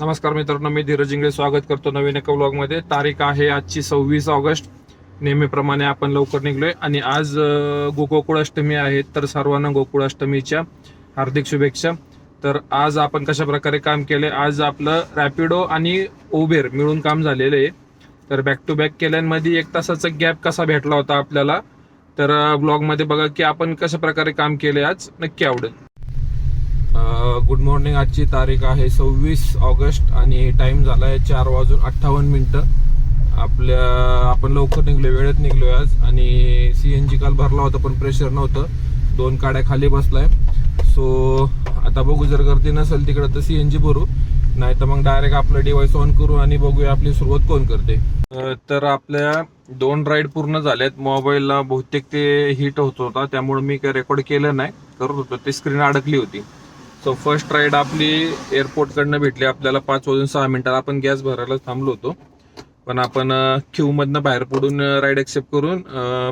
नमस्कार मित्रांनो मी धीरज इंगळे स्वागत करतो नवीन एका ब्लॉगमध्ये तारीख आहे आजची सव्वीस ऑगस्ट. नेहमीप्रमाणे आपण लवकर निघलोय. आणि आज गोकुळाष्टमी आहे तर सर्वांना गोकुळाष्टमीच्या हार्दिक शुभेच्छा. तर आज आपण कशा प्रकारे काम केले? आज आपलं रॅपिडो आणि उबेर मिळून काम झालेलं आहे. तर बॅक टू बॅक केल्यांमध्ये एक तासाचा गॅप कसा भेटला होता आपल्याला? तर ब्लॉगमध्ये बघा की आपण कशा प्रकारे काम केले आज. नक्की आवडेल. Good morning. आजची तारीख आहे सव्वीस ऑगस्ट आणि टाइम झाला आहे चार वाजून अठ्ठावन्न मिनटं. आपल्या आपण लवकर निघलो वेळेत निघलो आज. आणि सी एन जी काल भरला होता पण प्रेशर नव्हतं. दोन काड्या खाली बसलाय. सो आता बघू जर गर्दी नसेल तिकडं तर सी एन जी भरू. नाही तर मग डायरेक्ट आपलं डिव्हाइस ऑन करू आणि बघूया आपली सुरुवात कोण करते. तर आपल्या दोन राईड पूर्ण झाल्यात मोबाईलला बहुतेक ते हिट होत होता. त्यामुळे मी काही रेकॉर्ड केलं नाही. करत होतो. ते स्क्रीन अडकली होती. सो फर्स्ट राईड आपली एअरपोर्टकडनं भेटली. आपल्याला पाच वाजून सहा मिनिटाला आपण गॅस भरायला थांबलो होतो. पण आपण क्यूमधनं बाहेर पडून राईड एक्सेप्ट करून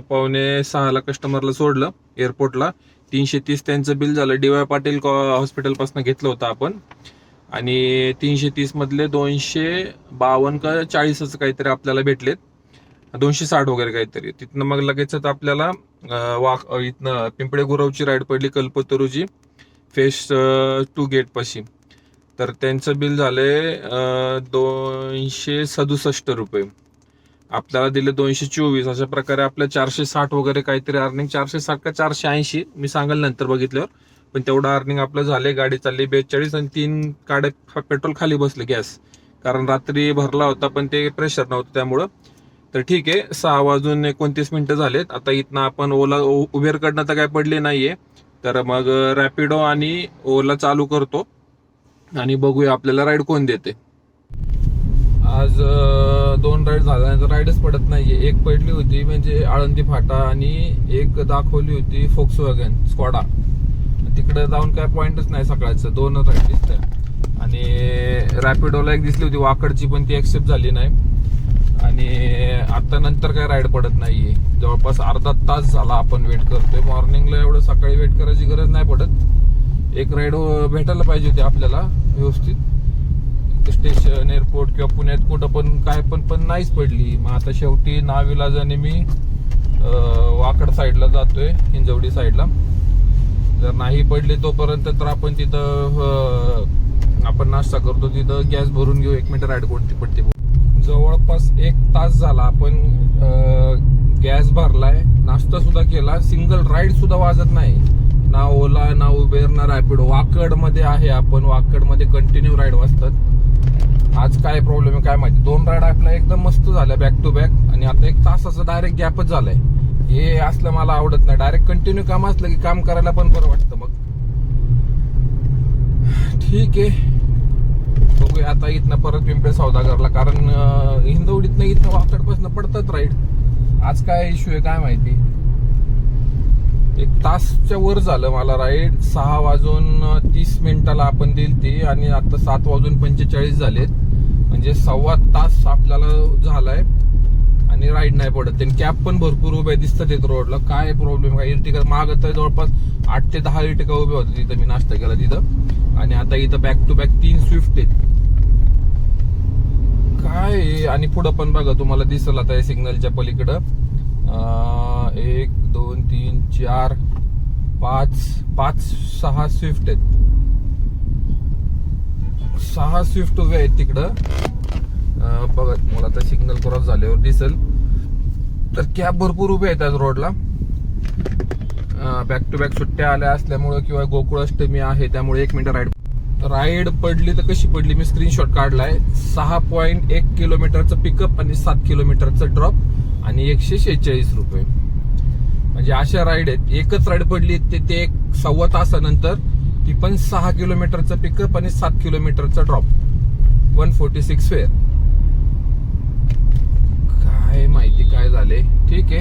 पावणे सहाला कस्टमरला सोडलं एअरपोर्टला तीनशे तीस त्यांचं बिल झालं. डी वाय पाटील हॉस्पिटलपासून घेतलं होतं आपण. आणि तीनशे तीसमधले दोनशे बावन्न का चाळीसचं काहीतरी आपल्याला भेटलेत. दोनशे साठ वगैरे काहीतरी. तिथनं मग लगेचच आपल्याला अं, वाक इथनं पिंपळे गुरावची राईड पडली कल्पतरूची फेस टू गेट पाशी. तर त्यांचं बिल झाले दोनशे सदुसष्ट रुपये. आपल्याला दिले दोनशे चोवीस. अशा प्रकारे आपल्या चारशे साठ वगैरे काहीतरी अर्निंग चारशे साठ का चारशे ऐंशी? मी सांगाल नंतर बघितल्यावर. पण तेवढं अर्निंग आपलं झाले गाडी चालली बेचाळीस आणि तीन गाड्या पेट्रोल खाली बसले गॅस कारण रात्री भरला होता पण ते प्रेशर नव्हतं त्यामुळं. तर ठीक आहे सहा वाजून एकोणतीस मिनिटं झालेत. आता इथनं आपण ओला उबेरकडनं तर काय पडले नाहीये. तर मग रॅपिडो आणि ओला चालू करतो. आणि बघूया आपल्याला राईड कोण देते. आज दोन राईड झाल्यानंतर राईडच पडत नाहीये. एक पडली होती म्हणजे आळंदी फाटा आणि एक दाखवली होती फोक्स वॅगन स्कॉडा तिकडे जाऊन काय पॉईंटच नाही सकाळचं. दोन राईड दिसत आणि रॅपिडोला एक दिसली होती. वाकडची पण ती एक्सेप्ट झाली नाही. आणि आता नंतर काय राईड पडत नाहीये. जवळपास अर्धा तास झाला आपण वेट करतोय. मॉर्निंगला एवढं सकाळी वेट करायची गरज नाही पडत. एक राईड भेटायला पाहिजे होती आपल्याला व्यवस्थित. स्टेशन एअरपोर्ट किंवा पुण्यात कुठं पण काय पण पण नाहीच पडली. मग आता शेवटी नाविलाजाने मी वाकड साईडला जातोय हिंजवडी साईडला जर नाही पडली तोपर्यंत तर आपण तिथं आपण नाश्ता करतो. तिथं गॅस भरून घेऊ. एक मिनिट राईड कोणती पडते बघू. जवळपास एक तास झाला आपण गॅस भरलाय नाश्ता सुद्धा केला सिंगल राईड सुद्धा वाजत नाही. ना ओला ना उबेर ना रॅपिडो. वाकडमध्ये आहे आपण वाकडमध्ये कंटिन्यू राईड वाजतात. आज काय प्रॉब्लेम आहे काय माहिती. दोन राईड आपल्या एकदम मस्त झाल्या बॅक टू बॅक आणि आता एक तासाचा डायरेक्ट गॅपच झालाय. हे असलं मला आवडत नाही. डायरेक्ट कंटिन्यू काम असलं की काम करायला पण बरं वाटतं मग. ठीक आहे. बघूया. आता इथनं परत पिंपळे सौदागरला कारण हिंदवडीतनं इथनं वाकडपासून पडतात राईड आज काय इश्यू आहे काय माहिती? एक तासच्या वर झालं मला राईड सहा वाजून तीस मिनिटाला आपण दिली ती आणि आता सात वाजून पंचेचाळीस झालेत. म्हणजे सव्वा तास आपल्याला झालाय आणि राईड नाही पडत. त्यांनी कॅब पण भरपूर उभ्या दिसतात येत रोडला काय प्रॉब्लेम काय इर्टिका माग तर जवळपास आठ ते दहा इर्टिका उभे होते तिथं. मी नाश्ता केला तिथं. आणि आता इथं बॅक टू बॅक तीन स्विफ्ट आहेत. काय आणि पुढं पण बघा तुम्हाला दिसल आता या सिग्नलच्या पलीकडं. एक दोन तीन चार पाच पाच सहा स्विफ्ट आहेत. सहा स्विफ्ट उभे आहेत तिकडं. बघा मला आता सिग्नल क्रॉस झाल्यावर दिसल. तर कॅब भरपूर उभे आहेत आज रोडला. बॅक टू बॅक सुट्ट्या आल्या असल्यामुळं किंवा गोकुळाष्टमी आहे त्यामुळे एक मिनिट राईड राईड पडली तर कशी पडली? मी स्क्रीनशॉट काढलाय. सहा पॉईंट एक किलोमीटरचं पिकअप आणि सात किलोमीटरचं ड्रॉप आणि एकशे शेहेचाळीस रुपये. म्हणजे अशा राईड आहेत. एकच राईड पडली ते ते एक सव्वा तासानंतर ती पण सहा किलोमीटरचं पिकअप आणि सात किलोमीटरचा drop one forty six fare काय माहिती काय झाले? ठीक आहे.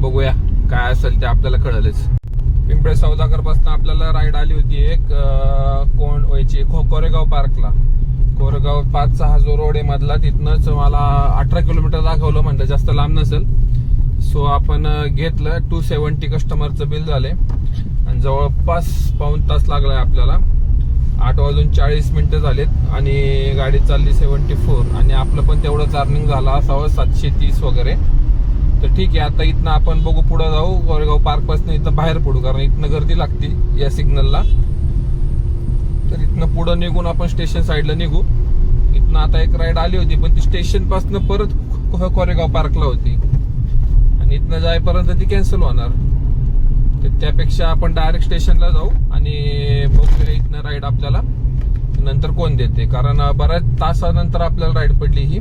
बघूया. काय असेल ते आपल्याला कळलंच. पिंपळे सौदागरपासून आपल्याला राईड आली होती एक कोण व्हायची खो कोरेगाव पार्कला कोरेगाव पाच सहा जो रोड आहे मधला तिथनंच मला अठरा किलोमीटर दाखवलं म्हणलं जास्त लांब नसेल. सो आपण घेतलं. टू सेवन्टी कस्टमरचं बिल झाले. आणि जवळपास पाऊन तास लागलाय आपल्याला. आठ वाजून चाळीस मिनिटं झालेत आणि गाडी चालली सेवन्टी फोर आणि आपलं पण तेवढं चार्निंग झाला असावं सातशे तीस वगैरे. तर ठीक आहे आता इथनं आपण बघू पुढे जाऊ. गोरेगाव पार्कपासून बाहेर पडू कारण इथनं गर्दी लागते या सिग्नलला तर इथनं पुढं निघून आपण स्टेशन साईडला निघू. इथनं आता एक राईड आली होती पण ती स्टेशनपासून परत कोरेगाव पार्कला होती. आणि इथनं जाईपर्यंत ती कॅन्सल होणार. तर त्यापेक्षा आपण डायरेक्ट स्टेशनला जाऊ आणि बघूया इथनं राईड आपल्याला. नंतर कोण देते? कारण बऱ्याच तासानंतर आपल्याला राईड पडली ही.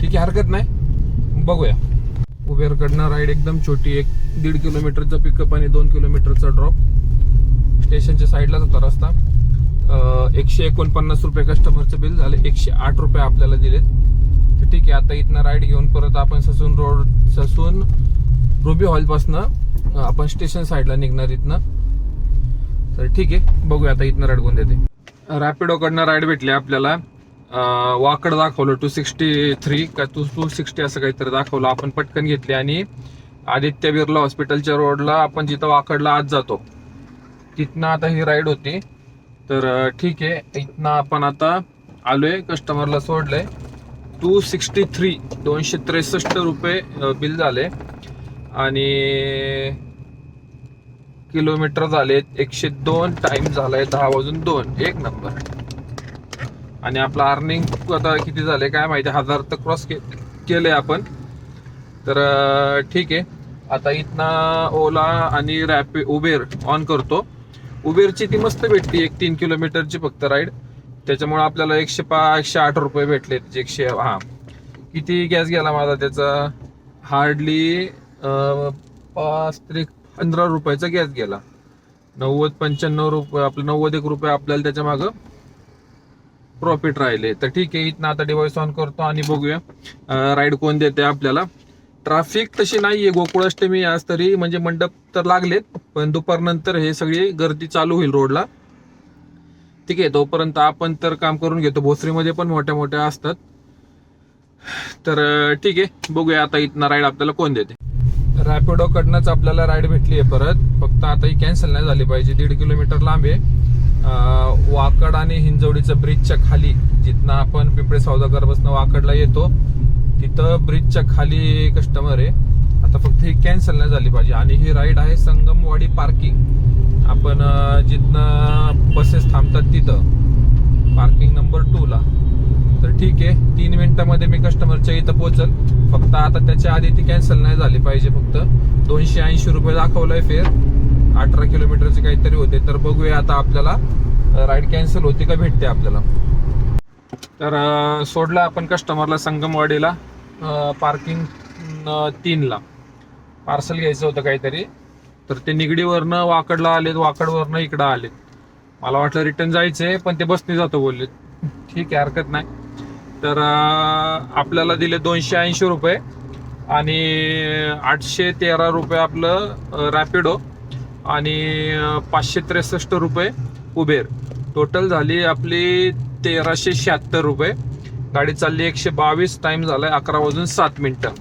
ठीक आहे हरकत नाही. बघूया. उबेरकडनं राईड एकदम छोटी एक दीड किलोमीटरचा पिकअप आणि दोन किलोमीटरचा ड्रॉप स्टेशनच्या साईडलाच होता रस्ता. एकशे एकोणपन्नास रुपये कस्टमरचं बिल झालं. एकशे आठ रुपये आपल्याला दिलेत. तर ठीक आहे आता इथनं राईड घेऊन परत आपण ससून रोड ससून रुबी हॉलपासनं आपण स्टेशन साईडला निघणार इथनं. तर ठीक आहे बघूया आता इथनं राईड कोण देते. रॅपिडोकडनं राईड भेटली आपल्याला. वाकड दाखवलं टू सिक्स्टी थ्री का टू टू सिक्स्टी असं काहीतरी दाखवलं. आपण पटकन घेतली आणि आदित्य बिर्ला हॉस्पिटलच्या रोडला आपण जिथं वाकडला आज जातो तिथनं आता ही राईड होती. तर ठीक आहे. इथनं आपण आता आलोय कस्टमरला सोडलंय. टू सिक्स्टी थ्री दोनशे त्रेसष्ट रुपये बिल झाले. आणि किलोमीटर झाले एकशे दोन टाईम झालाय दहा वाजून दोन. एक नंबर आणि आपलं अर्निंग आता किती झाले काय माहिती हजार तर क्रॉस के केले आपण. तर ठीक आहे. आता इथनं ओला आणि रॅपि उबेर ऑन करतो. उबेरची ती मस्त भेटली एक तीन किलोमीटरची फक्त राईड त्याच्यामुळे आपल्याला एकशे पा एकशे आठ रुपये भेटले त्याचे एकशे हां. किती गॅस गेला माझा त्याचा? हार्डली पाच तरी पंधरा रुपयाचा गॅस गेला. नव्वद पंच्याण्णव रुपये आपलं नव्वद एक रुपये आपल्याला त्याच्या मागं. प्रॉफिट राहिले. तर ठीक आहे इथनं आता डिवाइस ऑन करतो आणि बघूया. राईड कोण देते आपल्याला. ट्रॅफिक तशी नाहीये गोकुळाष्टमी आज तरी. म्हणजे मंडप तर लागलेत पण दुपारनंतर हे सगळी गर्दी चालू होईल रोडला ठीक आहे तोपर्यंत आपण तर काम करून घेतो. भोसरीमध्ये पण मोठ्या मोठ्या असतात. तर ठीक आहे बघूया आता इथनं राईड आपल्याला कोण देते. रॅपिडोकडनंच आपल्याला राईड भेटली आहे परत. फक्त आता ही कॅन्सल नाही झाली पाहिजे. दीड किलोमीटर लांब आहे. वाकड आणि हिंजवडीचं ब्रिजच्या खाली जिथनं आपण पिंपळे सौदागरपासून वाकडला येतो तिथं ब्रिजच्या खाली कस्टमर आहे. आता फक्त ही कॅन्सल नाही झाली पाहिजे. आणि ही राईड आहे संगमवाडी पार्किंग आपण जिथनं बसेस थांबतात तिथं. पार्किंग नंबर टूला तर ठीक आहे. तीन मिनिटामध्ये मी कस्टमरच्या इथं पोहोचल. फक्त आता त्याच्या आधी ती कॅन्सल नाही झाली पाहिजे फक्त. दोनशे ऐंशी रुपये दाखवलंय फेर अठरा किलोमीटरचे काहीतरी होते. तर बघूया आता आपल्याला राईड कॅन्सल होती का भेटते आपल्याला. तर सोडला आपण कस्टमरला संगमवाडीला पार्किंग तीनला. पार्सल घ्यायचं होतं काहीतरी. तर ते निगडीवरनं वाकडला आलेत वाकडवरनं इकडं आलेत. मला वाटलं रिटर्न जायचंय पण ते बसने जातो बोलले. ठीक आहे हरकत नाही. तर आपल्याला दिले दोनशे ऐंशी रुपये आणि आठशे तेरा रुपये आपलं रॅपिडो आणि पाचशे त्रेसष्ट रुपये उबेर. टोटल झाली आपली तेराशे शहात्तर रुपये. गाडी चालली एकशे बावीस टाइम झालाय अकरा वाजून सात मिनटं.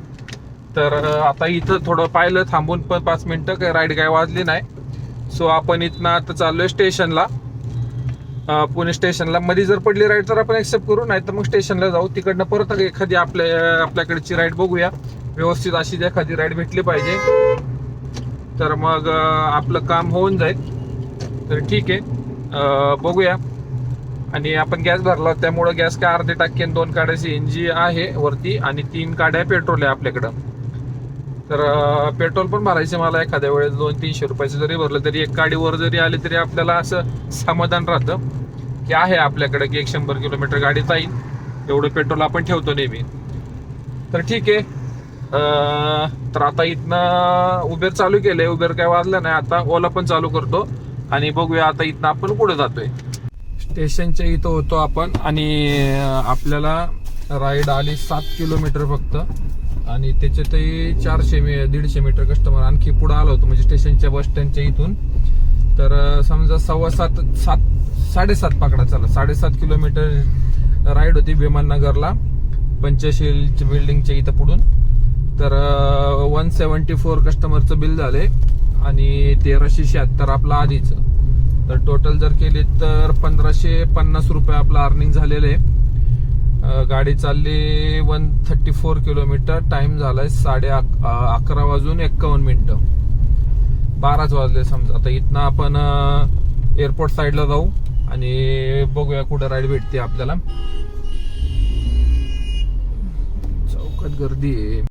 तर आता इथं थोडं पाहिलं थांबून पण पाच मिनटं काय राईड काय वाजली नाही. सो आपण इथनं आता चाललोय स्टेशनला. पुणे स्टेशनला. मध्ये जर पडली राईड तर आपण एक्सेप्ट करू नाही तर मग स्टेशनला जाऊ. तिकडनं परत एखादी आपल्या आपल्याकडची राईड बघूया. व्यवस्थित अशी एखादी राईड भेटली पाहिजे. तर मग आपलं काम होऊन जाईल. तर ठीक आहे. बघूया. आणि आपण गॅस भरला त्यामुळं गॅस काय अर्धे टाके दोन काड्या जी आहे वरती आणि तीन काड्या पेट्रोल आहे आपल्याकडं. तर पेट्रोल पण भरायचं मला एखाद्या वेळेस. दोन तीनशे रुपयाचं जरी भरलं तरी एक गाडीवर जरी आली तरी आपल्याला असं समाधान राहतं. की आहे आपल्याकडे की एक शंभर किलोमीटर गाडी जाईल एवढं पेट्रोल आपण ठेवतो नेहमी. तर ठीक आहे. तर आता इथनं उबेर चालू केलंय. उबेर काय वाजलं नाही. आता ओला पण चालू करतो. आणि बघूया आता इथनं आपण पुढे जातोय. स्टेशनच्या इथं होतो आपण. आणि आपल्याला राईड आली सात किलोमीटर फक्त. आणि त्याच्यातही चारशे मी दीडशे मीटर कस्टमर आणखी पुढे आलो होतो. म्हणजे स्टेशनच्या बस स्टँडच्या इथून. तर समजा सव्वा सात सात साडेसात पाकडा चला साडेसात किलोमीटर राईड होती विमाननगरला. पंचशील बिल्डिंगच्या इथं पुढून. तर वन सेवन्टी फोर कस्टमरचं बिल झाले आणि तेराशे शहात्तर आपलं आधीचं. तर टोटल जर केली तर पंधराशे पन्नास रुपये आपलं अर्निंग झालेलं आहे. गाडी चालली one thirty four kilometre time झालाय साडे अकरा वाजून एक्कावन्न मिनिटं. बाराच वाजले समजा. आता इथनं आपण एअरपोर्ट साईडला जाऊ आणि बघूया कुठं राईड भेटते आपल्याला. चौकात गर्दी आहे.